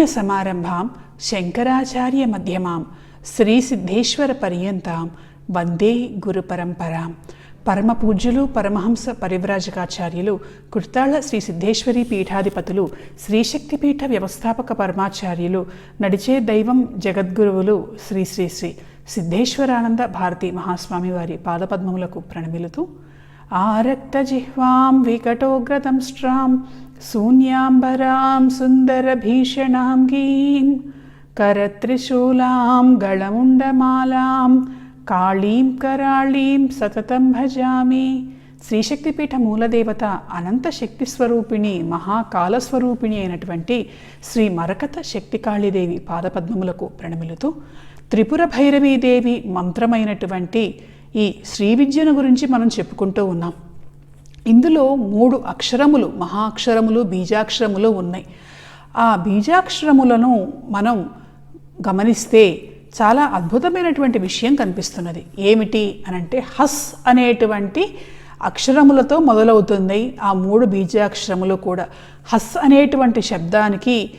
సారంభం శంకరాచార్య మధ్యమాం శ్రీ సిద్ధేశ్వర పర్యంతాం వందే గురు పరంపరాం. పరమ పూజ్యులు పరమహంస పరివ్రాజకాచార్యులు కుర్తాళ శ్రీ సిద్ధేశ్వరి పీఠాధిపతులు శ్రీశక్తిపీఠ వ్యవస్థాపక పరమాచార్యులు నడిచే దైవం జగద్గురువులు శ్రీ శ్రీ శ్రీ సిద్ధేశ్వరానంద భారతి మహాస్వామి వారి పాదపద్మములకు ప్రణమిలుతూ ఆరక్తజిహ్వాం వికటోగ్రతంష్ట్రాం శూన్యాంబరాం సుందరభీషణాం గీం కరత్రిశూలాం గళముండమాలాం కాళీం కరాళీం సతతం భజామి శ్రీశక్తిపీఠ మూలదేవత అనంత శక్తి స్వరూపిణి మహాకాలస్వరూపిణి అయినటువంటి శ్రీ మరకత శక్తికాళీదేవి పాదపద్మములకు ప్రణమిలుతూ త్రిపుర భైరవీదేవి మంత్రమైనటువంటి ఈ శ్రీ విద్యను గురించి మనం చెప్పుకుంటూ ఉన్నాం. ఇందులో మూడు అక్షరములు మహాక్షరములు బీజాక్షరములు ఉన్నాయి. ఆ బీజాక్షరములను మనం గమనిస్తే చాలా అద్భుతమైనటువంటి విషయం కనిపిస్తున్నది. ఏమిటి అనంటే హస్ అనేటువంటి అక్షరములతో మొదలవుతుంది ఆ మూడు బీజాక్షరములు కూడా. హస్ అనేటువంటి శబ్దానికి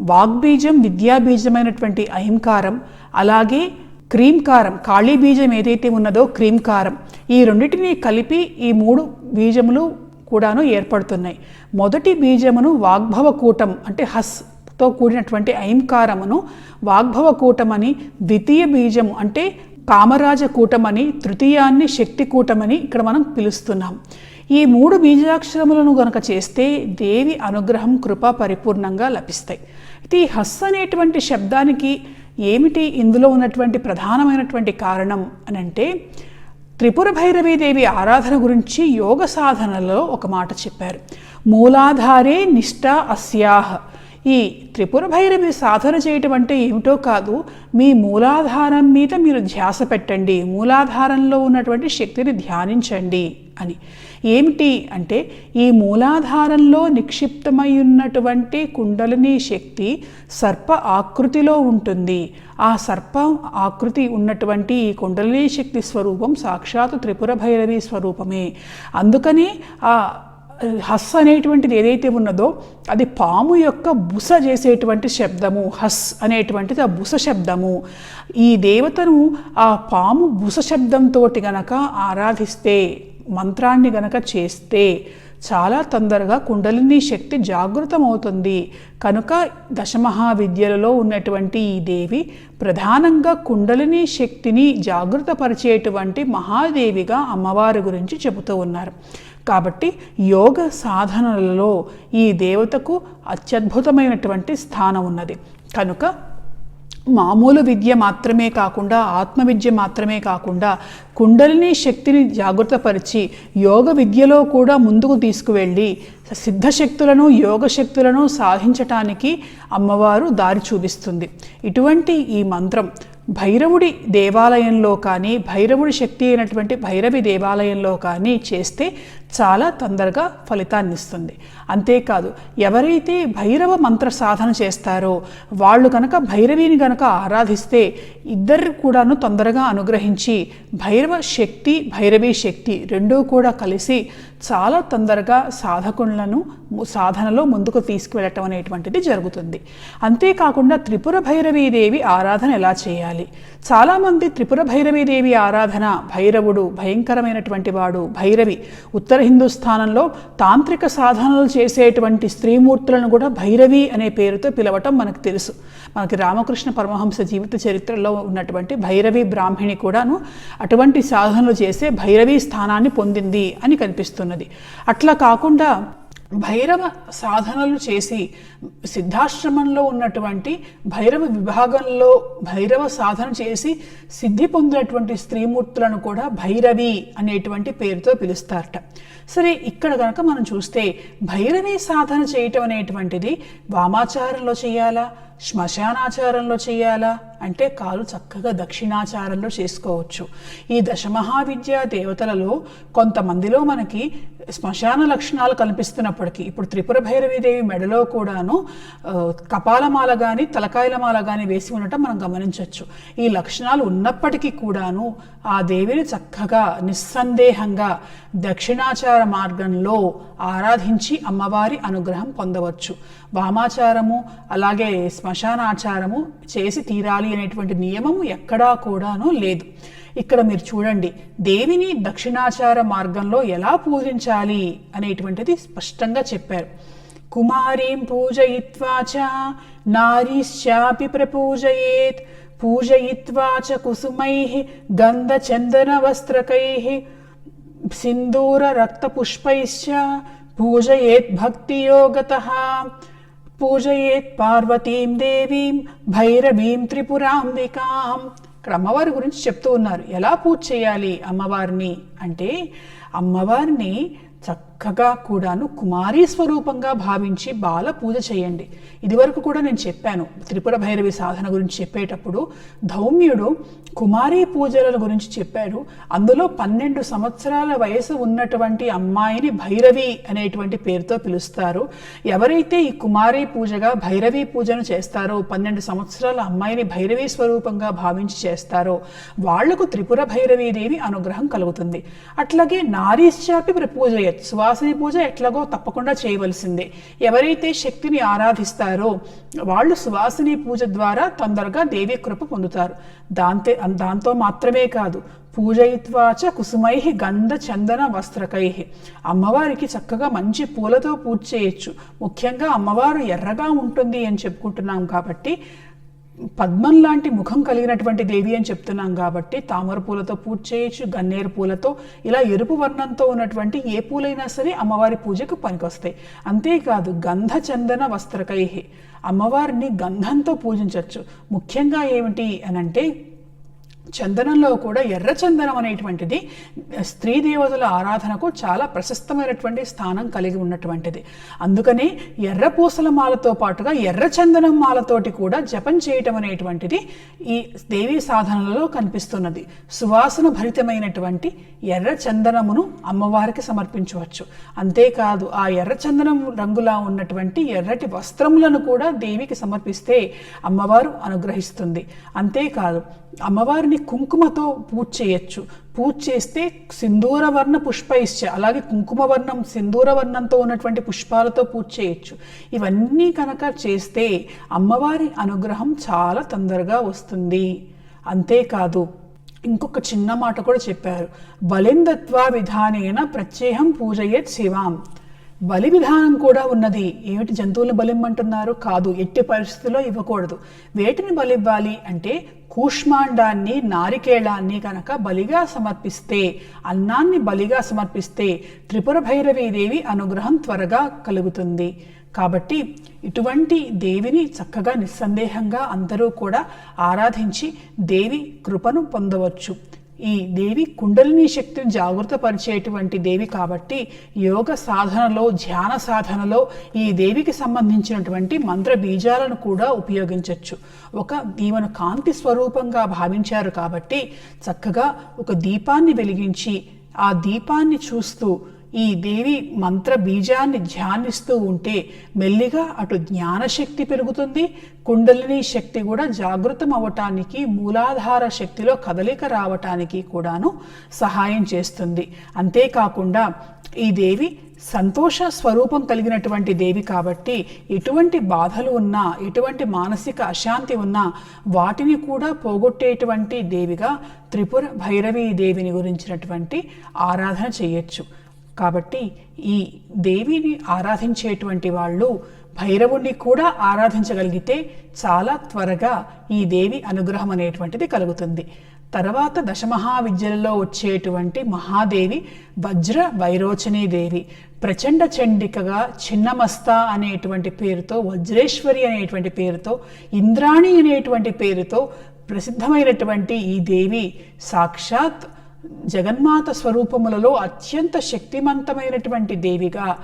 వాగ్బీజం విద్యాబీజమైనటువంటి అహింకారం అలాగే క్రీంకారం కాళీ బీజం ఏదైతే ఉన్నదో క్రీంకారం ఈ రెండింటినీ కలిపి ఈ మూడు బీజములు కూడాను ఏర్పడుతున్నాయి. మొదటి బీజమును వాగ్భవ కూటం అంటే హస్తో కూడినటువంటి ఐంకారమును వాగ్భవ కూటమని ద్వితీయ బీజము అంటే కామరాజ కూటమని తృతీయాన్ని శక్తి కూటమని ఇక్కడ మనం పిలుస్తున్నాం. ఈ మూడు బీజాక్షరములను గనక చేస్తే దేవి అనుగ్రహం కృప పరిపూర్ణంగా లభిస్తాయి. అయితే ఈ హస్ అనేటువంటి శబ్దానికి ఏమిటి ఇందులో ఉన్నటువంటి ప్రధానమైనటువంటి కారణం అని అంటే త్రిపుర భైరవీదేవి ఆరాధన గురించి యోగ సాధనలో ఒక మాట చెప్పారు. మూలాధారే నిష్ఠ అస్యాహ. ఈ త్రిపుర భైరవి సాధన చేయటం అంటే ఏమిటో కాదు మీ మూలాధారం మీద మీరు ధ్యాస పెట్టండి. మూలాధారంలో ఉన్నటువంటి శక్తిని ధ్యానించండి. అని. ఏమిటి అంటే ఈ మూలాధారంలో నిక్షిప్తమై ఉన్నటువంటి కుండలిని శక్తి సర్ప ఆకృతిలో ఉంటుంది. ఆ సర్ప ఆకృతి ఉన్నటువంటి ఈ కుండలిని శక్తి స్వరూపం సాక్షాత్ త్రిపుర భైరవి స్వరూపమే. అందుకని ఆ హస్ అనేటువంటిది ఏదైతే ఉన్నదో అది పాము యొక్క బుస చేసేటువంటి శబ్దము. హస్ అనేటువంటిది ఆ బుస శబ్దము. ఈ దేవతను ఆ పాము బుస శబ్దంతో గనక ఆరాధిస్తే మంత్రాన్ని గనక చేస్తే చాలా తొందరగా కుండలిని శక్తి జాగృతమవుతుంది. కనుక దశమహావిద్యలలో ఉన్నటువంటి ఈ దేవి ప్రధానంగా కుండలిని శక్తిని జాగృతపరిచేటువంటి మహాదేవిగా అమ్మవారి గురించి చెబుతూ ఉన్నారు. కాబట్టి యోగ సాధనలలో ఈ దేవతకు అత్యద్భుతమైనటువంటి స్థానం ఉన్నది. కనుక మామూలు విద్య మాత్రమే కాకుండా ఆత్మ విద్య మాత్రమే కాకుండా కుండలిని శక్తిని జాగృతపరిచి యోగ విద్యలో కూడా ముందుకు తీసుకువెళ్ళి సిద్ధశక్తులను యోగ శక్తులను సాధించటానికి అమ్మవారు దారి చూపిస్తుంది. ఇటువంటి ఈ మంత్రం భైరవుడి దేవాలయంలో కానీ భైరవుడి శక్తి అయినటువంటి భైరవి దేవాలయంలో కానీ చేస్తే చాలా తొందరగా ఫలితాన్ని ఇస్తుంది అంతేకాదు ఎవరైతే భైరవ మంత్ర సాధన చేస్తారో వాళ్ళు కనుక భైరవిని కనుక ఆరాధిస్తే ఇద్దరు కూడాను తొందరగా అనుగ్రహించి భైరవ శక్తి భైరవి శక్తి రెండూ కూడా కలిసి చాలా తొందరగా సాధకులను సాధనలో ముందుకు తీసుకువెళ్ళటం అనేటువంటిది జరుగుతుంది. అంతేకాకుండా త్రిపుర భైరవీదేవి ఆరాధన ఎలా చేయాలి? చాలామంది త్రిపుర భైరవీదేవి ఆరాధన భైరవుడు భయంకరమైనటువంటి వాడు భైరవి. ఉత్తర హిందుస్థానంలో తాంత్రిక సాధనలు చేసేటువంటి స్త్రీమూర్తులను కూడా భైరవి అనే పేరుతో పిలవటం మనకు తెలుసు. మనకి రామకృష్ణ పరమహంస జీవిత చరిత్రలో ఉన్నటువంటి భైరవి బ్రాహ్మిణి కూడాను అటువంటి సాధనలు చేసే భైరవి స్థానాన్ని పొందింది అని కనిపిస్తున్నది. అట్లా కాకుండా భైరవ సాధనలు చేసి సిద్ధాశ్రమంలో ఉన్నటువంటి భైరవ విభాగంలో భైరవ సాధన చేసి సిద్ధి పొందినటువంటి స్త్రీమూర్తులను కూడా భైరవి అనేటువంటి పేరుతో పిలుస్తారట. సరే ఇక్కడ కనుక మనం చూస్తే భైరవి సాధన చేయటం అనేటువంటిది వామాచారంలో చేయాలా? శ్మశానాచారంలో చేయాలా? అంటే కాలు చక్కగా దక్షిణాచారంలో చేసుకోవచ్చు. ఈ దశమహావిద్య దేవతలలో కొంతమందిలో మనకి శ్మశాన లక్షణాలు కనిపిస్తున్నప్పటికీ ఇప్పుడు త్రిపుర భైరవీదేవి మెడలో కూడాను కపాలమాల కానీ తలకాయలమాల కానీ వేసి ఉండటం మనం గమనించవచ్చు ఈ లక్షణాలు ఉన్నప్పటికీ కూడాను ఆ దేవిని చక్కగా నిస్సందేహంగా దక్షిణాచార మార్గంలో ఆరాధించి అమ్మవారి అనుగ్రహం పొందవచ్చు. వామాచారము అలాగే శ్మశానాచారము చేసి తీరాలి అనేటువంటి నియమము ఎక్కడా కూడాను లేదు. ఇక్కడ మీరు చూడండి దేవిని దక్షిణాచార మార్గంలో ఎలా పూజించాలి అనేటువంటిది స్పష్టంగా చెప్పారు. కుమారీం పూజయిత్వా చ నారీశ్చాపి ప్రపూజయేత్ పూజయిత్వా చ కుసుమైః రక్త సింధూరరక్తపుష్పైశ్చ పూజయేత్ భక్తియోగత పూజయేత్ పార్వతీం దేవీం భైరవీం త్రిపురాంబికాం ఇక్కడ అమ్మవారి గురించి చెప్తూ ఉన్నారు. ఎలా పూజ చేయాలి అమ్మవారిని? అంటే అమ్మవారిని చక్క చక్కగా కూడాను కుమారీ స్వరూపంగా భావించి బాల పూజ చేయండి. ఇదివరకు కూడా నేను చెప్పాను. త్రిపుర భైరవి సాధన గురించి చెప్పేటప్పుడు ధౌమ్యుడు కుమారీ పూజల గురించి చెప్పాడు. అందులో పన్నెండు సంవత్సరాల వయసు ఉన్నటువంటి అమ్మాయిని భైరవి అనేటువంటి పేరుతో పిలుస్తారు. ఎవరైతే ఈ కుమారీ పూజగా భైరవి పూజను చేస్తారో పన్నెండు సంవత్సరాల అమ్మాయిని భైరవి స్వరూపంగా భావించి చేస్తారో వాళ్ళకు త్రిపుర భైరవీదేవి అనుగ్రహం కలుగుతుంది. అట్లాగే నారీశ్చాపి పూజయత్ సువాసిని పూజ ఎట్లాగో తప్పకుండా చేయవలసిందే. ఎవరైతే శక్తిని ఆరాధిస్తారో వాళ్ళు సువాసిని పూజ ద్వారా తొందరగా దేవి కృప పొందుతారు. దాంతే దాంతో మాత్రమే కాదు పూజయిత్వాచ కుసుమై గంధ చందన వస్త్రకై. అమ్మవారికి చక్కగా మంచి పూలతో పూజ చేయొచ్చు. ముఖ్యంగా అమ్మవారు ఎర్రగా ఉంటుంది అని చెప్పుకుంటున్నాం కాబట్టి పద్మం లాంటి ముఖం కలిగినటువంటి దేవి అని చెప్తున్నాం కాబట్టి తామర పూలతో పూజ చేయొచ్చు గన్నేరు పూలతో. ఇలా ఎరుపు వర్ణంతో ఉన్నటువంటి ఏ పూలైనా సరే అమ్మవారి పూజకు పనికొస్తాయి. అంతేకాదు గంధ చందన వస్త్రకై అమ్మవారిని గంధంతో పూజించవచ్చు ముఖ్యంగా ఏమిటి అనంటే చందనంలో కూడా ఎర్ర చందనం అనేటువంటిది స్త్రీ దేవతల ఆరాధనకు చాలా ప్రశస్తమైనటువంటి స్థానం కలిగి ఉన్నటువంటిది. అందుకనే ఎర్ర పూసల మాలతో పాటుగా ఎర్ర చందనం మాలతోటి కూడా జపం చేయటం అనేటువంటిది ఈ దేవీ సాధనలలో కనిపిస్తున్నది. సువాసన భరితమైనటువంటి ఎర్ర చందనమును అమ్మవారికి సమర్పించవచ్చు. అంతేకాదు ఆ ఎర్ర చందనం రంగులా ఉన్నటువంటి ఎర్రటి వస్త్రములను కూడా దేవికి సమర్పిస్తే అమ్మవారు అనుగ్రహిస్తుంది. అంతేకాదు అమ్మవారిని కుంకుమతో పూజ చేయొచ్చు. పూజ చేస్తే సింధూర వర్ణ పుష్పైశ్చ అలాగే కుంకుమ వర్ణం వర్ణంతో ఉన్నటువంటి పుష్పాలతో పూజ చేయొచ్చు. ఇవన్నీ కనుక చేస్తే అమ్మవారి అనుగ్రహం చాలా తొందరగా వస్తుంది. అంతేకాదు ఇంకొక చిన్న మాట కూడా చెప్పారు. బలిందత్వ విధానేన ప్రత్యేహం పూజయేత్ శివాం. బలి విధానం కూడా ఉన్నది. ఏమిటి జంతువులను బలిమ్మంటున్నారు? కాదు ఎట్టి పరిస్థితుల్లో ఇవ్వకూడదు. వేటిని బలివ్వాలి అంటే కూష్మాండాన్ని నారికేళాన్ని కనుక బలిగా సమర్పిస్తే అన్నాన్ని బలిగా సమర్పిస్తే త్రిపుర భైరవీదేవి అనుగ్రహం త్వరగా కలుగుతుంది. కాబట్టి ఇటువంటి దేవిని చక్కగా నిస్సందేహంగా అందరూ కూడా ఆరాధించి దేవి కృపను పొందవచ్చు. ఈ దేవి కుండలిని శక్తిని జాగృతపరిచేటువంటి దేవి కాబట్టి యోగ సాధనలో ధ్యాన సాధనలో ఈ దేవికి సంబంధించినటువంటి మంత్ర బీజాలను కూడా ఉపయోగించవచ్చు ఒక ఈమెను కాంతి స్వరూపంగా భావించారు కాబట్టి చక్కగా ఒక దీపాన్ని వెలిగించి ఆ దీపాన్ని చూస్తూ ఈ దేవి మంత్ర బీజాన్ని ధ్యానిస్తూ ఉంటే మెల్లిగా అటు జ్ఞానశక్తి పెరుగుతుంది కుండలిని శక్తి కూడా జాగృతం అవ్వటానికి మూలాధార శక్తిలో కదలిక రావటానికి కూడాను సహాయం చేస్తుంది. అంతేకాకుండా ఈ దేవి సంతోష స్వరూపం కలిగినటువంటి దేవి కాబట్టి ఎటువంటి బాధలు ఉన్నా ఎటువంటి మానసిక అశాంతి ఉన్నా వాటిని కూడా పోగొట్టేటువంటి దేవిగా త్రిపుర భైరవీ దేవిని గురించినటువంటి ఆరాధన చేయొచ్చు. కాబట్టి ఈ దేవిని ఆరాధించేటువంటి వాళ్ళు భైరవుణ్ణి కూడా ఆరాధించగలిగితే చాలా త్వరగా ఈ దేవి అనుగ్రహం అనేటువంటిది కలుగుతుంది. తర్వాత దశమహావిద్యలలో వచ్చేటువంటి మహాదేవి వజ్ర వైరోచనీ దేవి. ప్రచండ చండికగా చిన్నమస్త అనేటువంటి పేరుతో వజ్రేశ్వరి అనేటువంటి పేరుతో ఇంద్రాణి అనేటువంటి పేరుతో ప్రసిద్ధమైనటువంటి ఈ దేవి సాక్షాత్ జగన్మాత స్వరూపములలో అత్యంత శక్తిమంతమైనటువంటి దేవిగా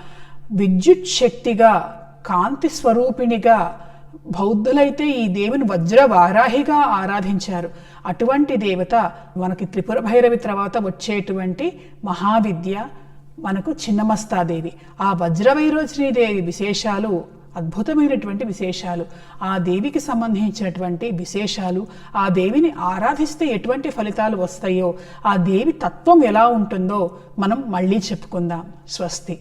విద్యుత్ శక్తిగా కాంతి స్వరూపిణిగా బౌద్ధులైతే ఈ దేవిని వజ్ర వారాహిగా ఆరాధించారు. అటువంటి దేవత మనకి త్రిపుర భైరవి తర్వాత వచ్చేటువంటి మహావిద్య మనకు చిన్నమస్తాదేవి. ఆ వజ్రవైరోచనీదేవి విశేషాలు అద్భుతమైనటువంటి విశేషాలు. ఆ దేవికి సంబంధించినటువంటి విశేషాలు ఆ దేవిని ఆరాధిస్తే ఎటువంటి ఫలితాలు వస్తాయో ఆ దేవి తత్వం ఎలా ఉంటుందో మనం మళ్ళీ చెప్పుకుందాం. స్వస్తి.